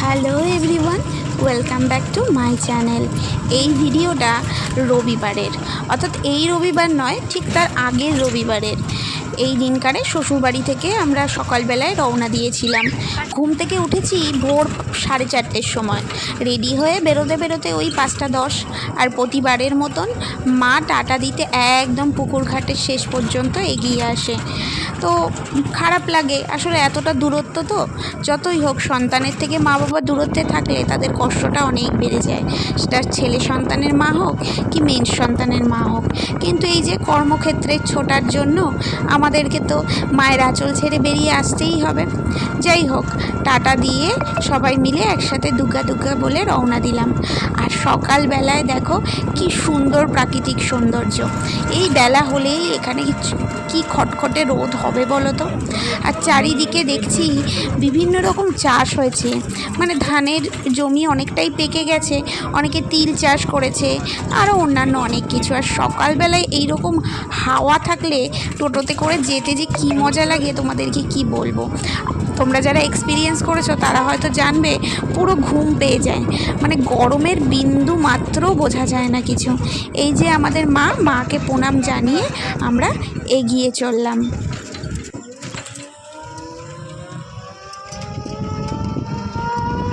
Hello everyone welcome back to my channel এই ভিডিওটা রবিবারের। অর্থাৎ এই রবিবার নয়, ঠিক তার আগের রবিবারের। এই দিনকারে শ্বশুরবাড়ি থেকে আমরা সকালবেলায় রওনা দিয়েছিলাম। ঘুম থেকে উঠেছি ভোর সাড়ে চারটের সময়। রেডি হয়ে বেরোতে বেরোতে ওই পাঁচটা দশ, আর প্রতিবারের মতন মা টাটা দিতে একদম পুকুর ঘাটের শেষ পর্যন্ত এগিয়ে আসে। তো খারাপ লাগে, আসলে এতটা দূরত্ব তো, যতই হোক সন্তানের থেকে মা বাবা দূরত্বে থাকলে তাদের কষ্টটা অনেক বেড়ে যায়। সেটা ছেলে সন্তানের মা হোক কি মেয়ে সন্তানের মা হোক। কিন্তু এই যে কর্মক্ষেত্রে ছোটার জন্য আমাদেরকে তো মায়ের আঁচল ছেড়ে বেরিয়ে আসতেই হবে। যাই হোক, টাটা দিয়ে সবাই মিলে একসাথে দুগ্গা দুগ্গা বলে রওনা দিলাম। আর সকালবেলায় দেখো কি সুন্দর প্রাকৃতিক সৌন্দর্য। এই বেলা হলেই এখানে কি খটখটে রোদ হবে বলো তো? আর চারিদিকে দেখছি বিভিন্ন রকম চাষ হয়েছে। মানে ধানের জমি অনেকটাই পেকে গেছে। অনেকে তিল চাষ করেছে আরও অন্যান্য অনেক কিছু। আর সকালবেলায় এই রকম হাওয়া থাকলে টোটোতে করে যেতে যে কি মজা লাগে, তোমাদেরকে কি বলব? তোমরা যারা এক্সপিরিয়েন্স করেছ, তারা হয়তো জানবে, পুরো ঘুম পেয়ে যায়। মানে গরমের বিন্দু মাত্র বোঝা যায় না কিছু। এই যে আমাদের মা, মাকে প্রণাম জানিয়ে আমরা এগিয়ে চললাম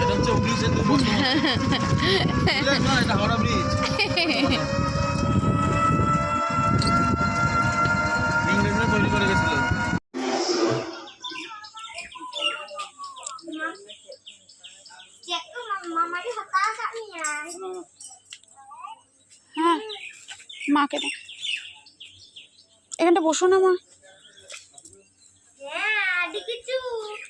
এটা হচ্ছে ব্রিজের দুর্বল ব্রিজ না এটা হাওড়া ব্রিজ তৈরি করে গেছিল. হ্যাঁ মাকে দাও এখানটা বসো না মা Ya,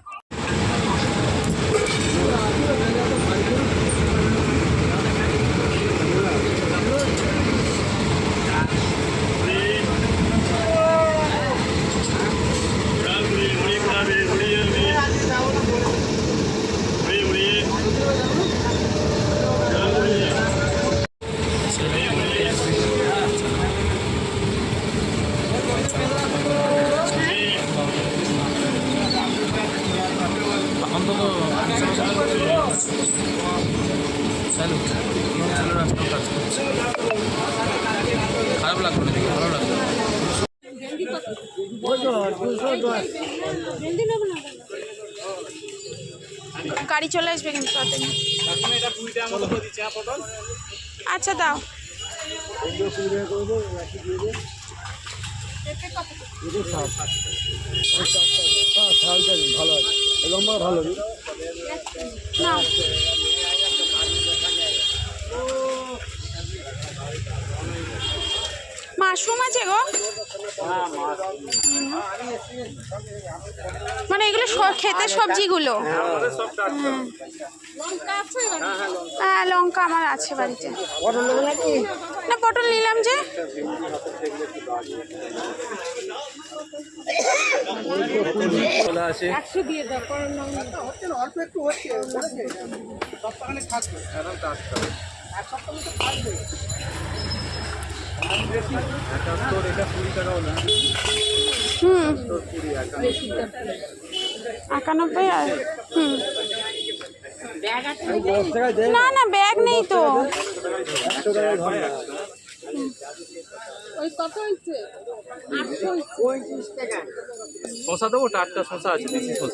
কাজ করছে। খারাপ লাগল না ভালো লাগল। গাড়ি চলে আসবে কিন্তু আচ্ছা দাও। ভালো আছে। লম্বা ভালো। নাও। মাশরুম আছে গো? মানে এগুলো খেতে সবজিগুলো। হ্যাঁ লঙ্কা আমার আছে বাড়িতে। না, পটল নিলাম যে। চলে আসে একাত্তর এটা কুড়ি টাকাও না হুম। একানব্বই আর হুম না না ব্যাগ নেই তো। শশা দেবো? টাটকা শশা আছে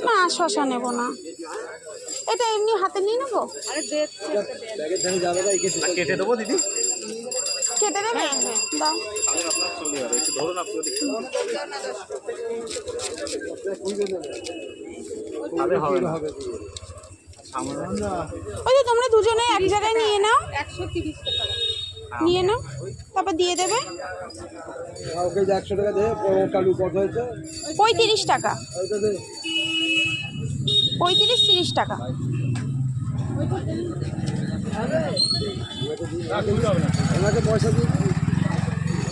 না শশা নেব না। এটা এমনি হাতে নিয়ে নেব? কেটে দেবো দিদি? কেটে দেবে? দাও ধরুন না হবে ওই তোমরা দুজনে এক জায়গায় নিয়ে নাও। একশো তিরিশ টাকা নিয়ে নাও। তারপর দিয়ে দেবে। ওকে একশো টাকা দে পরোটা আলু কত হয়েছে পঁয়ত্রিশ টাকা। পঁয়ত্রিশ তিরিশ টাকা। ওনাকে পয়সা দিই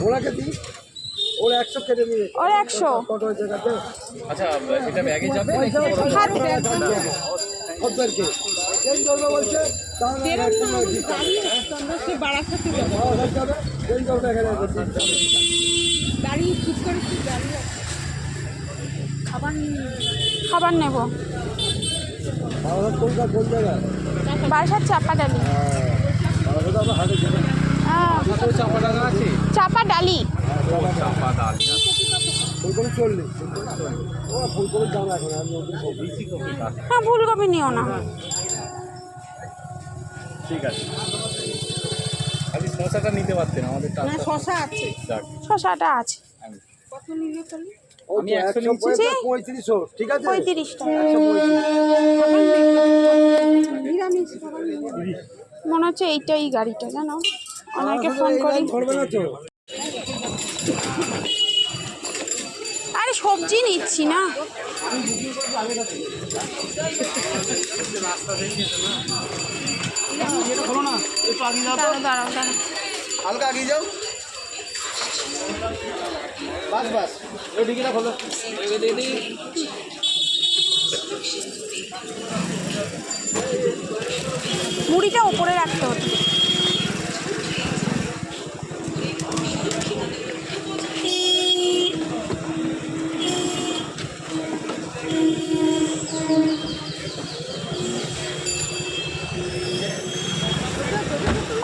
ওনাকে দিই ওরা একশো কেটে নিয়ে। ওর একশো। কত হয়েছে আচ্ছা এটা ব্যাগে যাবে বলছে চেঞ্জ করবে এখানে খাবার খাবার নেব। কোন জায়গায়? বারাসাত চাপা ডালি। বারাসাত আমরা হাটে যাব হ্যাঁ, চাপা টাকা আছে চাপা ডালি ফুলকপি হ্যাঁ নিও না। ঠিক আছে। শশাটা নিতে পারতেন আমাদের না শশা আছে। শশাটা আছে কত নিলে আমি ঠিক আছে? পঁয়ত্রিশ টাকা একশো নিরামিষ মনে হচ্ছে এইটাই গাড়িটা জানো? অনেকে ফোন করি আরে সবজি নিচ্ছি না। দাঁড়াও দাঁড়াও হালকা আগিয়ে যাও। বাস বাস। ওই খোলো। মুড়িটা উপরে রাখতে হতো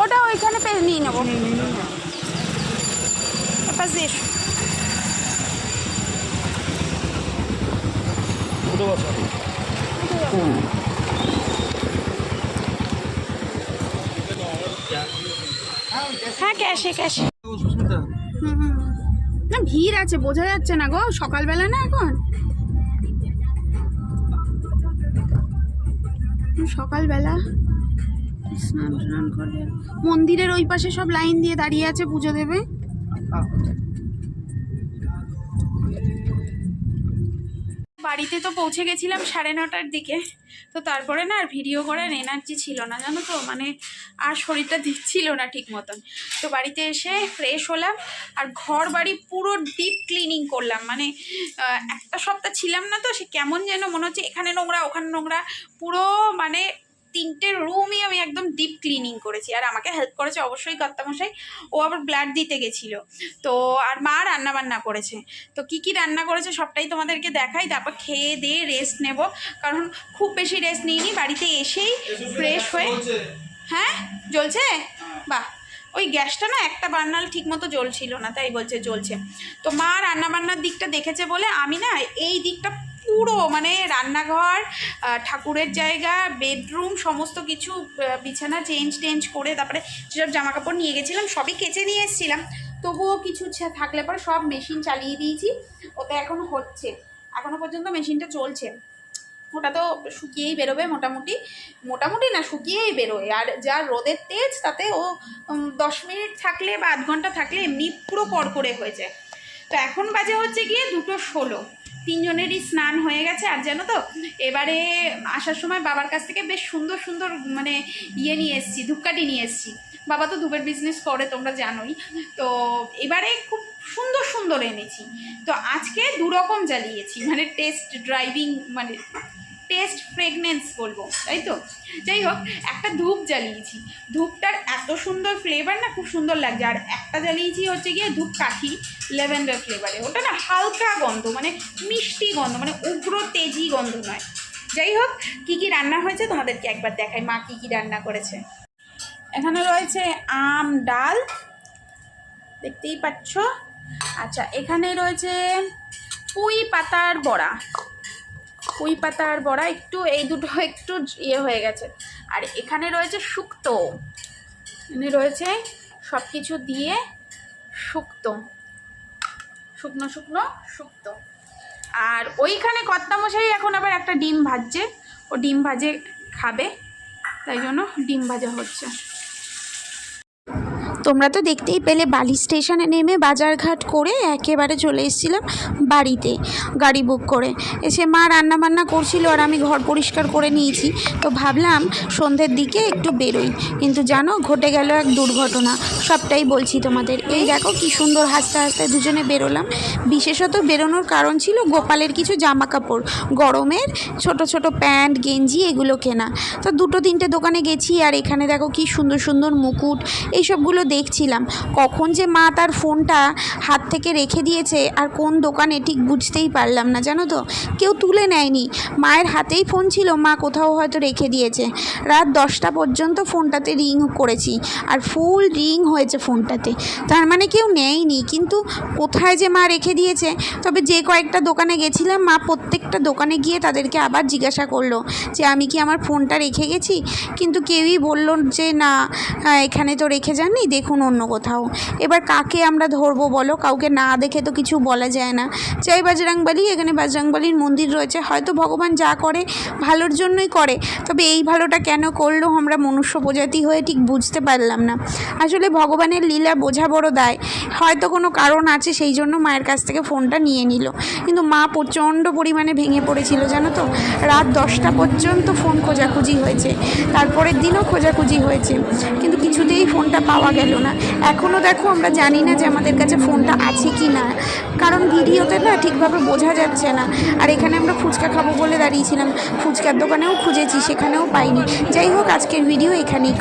ওটা ওইখানে পেয়ে নিয়ে নেব। এবার না, ভিড় আছে, বোঝা যাচ্ছে না গো, সকালবেলা না এখন? সকালবেলা স্নান টান করবে। মন্দিরের ওই পাশে সব লাইন দিয়ে দাঁড়িয়ে আছে পুজো দেবে। বাড়িতে তো পৌঁছে গেছিলাম সাড়ে নটার দিকে। তো তারপরে না আর ভিডিও করার এনার্জি ছিল না, জানো তো? মানে আর শরীরটা দিচ্ছিল না ঠিক মতন। তো বাড়িতে এসে ফ্রেশ হলাম আর ঘর বাড়ি পুরো ডিপ ক্লিনিং করলাম। মানে একটা সপ্তাহ ছিলাম না তো, সে কেমন যেন মনে হচ্ছে এখানে নোংরা, ওখানে নোংরা, পুরো মানে তিনটে রুমই আমি একদম ডিপ ক্লিনিং করেছি। আর আমাকে হেল্প করেছে অবশ্যই কর্তামশাই। ও আবার ব্লাড দিতে গেছিল। তো আর মা রান্না বান্না করেছে। তো কি কি রান্না করেছে সবটাই তোমাদেরকে দেখাই। তারপর খেয়ে দিয়ে রেস্ট নেব। কারণ খুব বেশি রেস্ট নিইনি। বাড়িতে এসেই ফ্রেশ হয়ে হ্যাঁ? জ্বলছে? বাহ! ওই গ্যাসটা না একটা বার্নাল ঠিক মতো জ্বলছিল না, তাই বলছে জ্বলছে। তো মা রান্না বান্নার দিকটা দেখেছে বলে আমি না এই দিকটা পুরো মানে রান্নাঘর ঠাকুরের জায়গা, বেডরুম, সমস্ত কিছু বিছানা চেঞ্জ টেঞ্জ করে তারপরে যেসব জামা কাপড় নিয়ে গেছিলাম, সবই কেচে নিয়ে এসেছিলাম। তবুও কিছু থাকলে পরে সব মেশিন চালিয়ে দিয়েছি। ওটা এখনও হচ্ছে। এখনও পর্যন্ত মেশিনটা চলছে। ওটা তো শুকিয়েই বেরোবে মোটামুটি। মোটামুটি না, শুকিয়েই বেরোয়। আর যা রোদের তেজ, তাতে ও দশ মিনিট থাকলে বা আধ ঘণ্টা থাকলে এমনি পুরো কড়কড়ে হয়ে যায়। তো এখন বাজে হচ্ছে গিয়ে দুটো ষোলো। তিনজনেরই স্নান হয়ে গেছে, আর জানো তো, এবারে আসার সময় বাবার কাছ থেকে বেশ সুন্দর সুন্দর মানে ইয়ে নিয়ে এসেছি, ধূপকাঠি নিয়ে এসেছি। বাবা তো ধূপের বিজনেস করে, তোমরা জানোই। তো এবারে খুব সুন্দর সুন্দর এনেছি। তো আজকে দুরকম জ্বালিয়েছি মানে টেস্ট ড্রাইভিং মানে টেস্ট ফ্রেগনেন্স বলব তাই তো যাই হোক একটা ধূপ জ্বালিয়েছি। ধূপটার এত সুন্দর ফ্লেভার না, খুব সুন্দর লাগছে। আর একটা জ্বালিয়েছি হচ্ছে গিয়ে ধূপ কাঠি ল্যাভেন্ডার ফ্লেভারে ওটা না হালকা গন্ধ মানে মিষ্টি গন্ধ মানে উগ্র তেজি গন্ধ নয়। যাই হোক কী কী রান্না হয়েছে তোমাদেরকে একবার দেখাই। মা কী কী রান্না করেছে? এখানে রয়েছে আম, ডাল, দেখতেই পাচ্ছ। আচ্ছা এখানে রয়েছে পুঁই পাতার বড়া। পুঁই পাতার বড়া একটু, এই দুটো একটু ইয়ে হয়ে গেছে। আর এখানে রয়েছে শুক্তো। এখানে রয়েছে সব কিছু দিয়ে শুক্তো। শুকনো শুকনো, শুক্তো। আর ওইখানে কর্তামশাই এখন আবার একটা ডিম ভাজছে। ও ডিম ভাজে খাবে, তাই জন্য ডিম ভাজা হচ্ছে। তোমরা তো দেখতেই পেলে বালি স্টেশনে নেমে বাজারঘাট করে একেবারে চলে এসেছিলাম বাড়িতে গাড়ি বুক করে। এসে মা রান্না বান্না করছিল আর আমি ঘর পরিষ্কার করে নিয়েছি। তো ভাবলাম সন্ধ্যের দিকে একটু বেরোই। কিন্তু জানো, ঘটে গেল এক দুর্ঘটনা। সবটাই বলছি তোমাদের। এই দেখো কি সুন্দর হাসতে হাসতে দুজনে বেরোলাম। বিশেষত বেরোনোর কারণ ছিল গোপালের কিছু জামা কাপড় গরমের ছোট ছোট প্যান্ট, গেঞ্জি এগুলো কেনা। তো দুটো তিনটে দোকানে গেছি আর এখানে দেখো কি সুন্দর সুন্দর মুকুট, এইসবগুলো দেখছিলাম। কখন যে মা তার ফোনটা হাত থেকে রেখে দিয়েছে আর কোন দোকানে ঠিক বুঝতেই পারলাম না, জানো তো? কেউ তুলে নেয়নি। মায়ের হাতেই ফোন ছিল, মা কোথাও হয়তো রেখে দিয়েছে। রাত দশটা পর্যন্ত ফোনটাতে রিং করেছি। আর ফুল রিং হয়েছে ফোনটাতে। তার মানে কেউ নেয়নি কিন্তু কোথায় যে মা রেখে দিয়েছে তবে যে কয়েকটা দোকানে গেছিলাম মা প্রত্যেকটা দোকানে গিয়ে তাদেরকে আবার জিজ্ঞাসা করল যে আমি কি আমার ফোনটা রেখে গেছি? কিন্তু কেউই বলল যে না আহ, এখানে তো রেখে যাননি দেখুন অন্য কোথাও। এবার কাকে আমরা ধরবো বলো? কাউকে না দেখে তো কিছু বলা যায় না। জয় বাজরাংবালি এখানে বাজরাংবালির মন্দির রয়েছে। হয়তো ভগবান যা করে ভালোর জন্যই করে। তবে এই ভালোটা কেন করল আমরা মনুষ্য প্রজাতি হয়ে ঠিক বুঝতে পারলাম না। আসলে ভগবানের লীলা বোঝা বড় দায়। হয়তো কোনো কারণ আছে, সেই জন্য মায়ের কাছ থেকে ফোনটা নিয়ে নিল। কিন্তু মা প্রচণ্ড পরিমাণে ভেঙে পড়েছিল, জানো তো? রাত দশটা পর্যন্ত ফোন খোঁজাখুঁজি হয়েছে। তারপরের দিনও খোঁজাখুঁজি হয়েছে। কিন্তু কিছুতেই ফোনটা পাওয়া গেল না। এখনও দেখো, আমরা জানি না যে আমাদের কাছে ফোনটা আছে কি না। কারণ ভিডিওতে না ঠিকভাবে বোঝা যাচ্ছে না। আর এখানে আমরা ফুচকা খাব বলে দাঁড়িয়েছিলাম। ফুচকার দোকানেও খুঁজেছি, সেখানেও পাইনি। যাই হোক, আজকের ভিডিও এখানেই।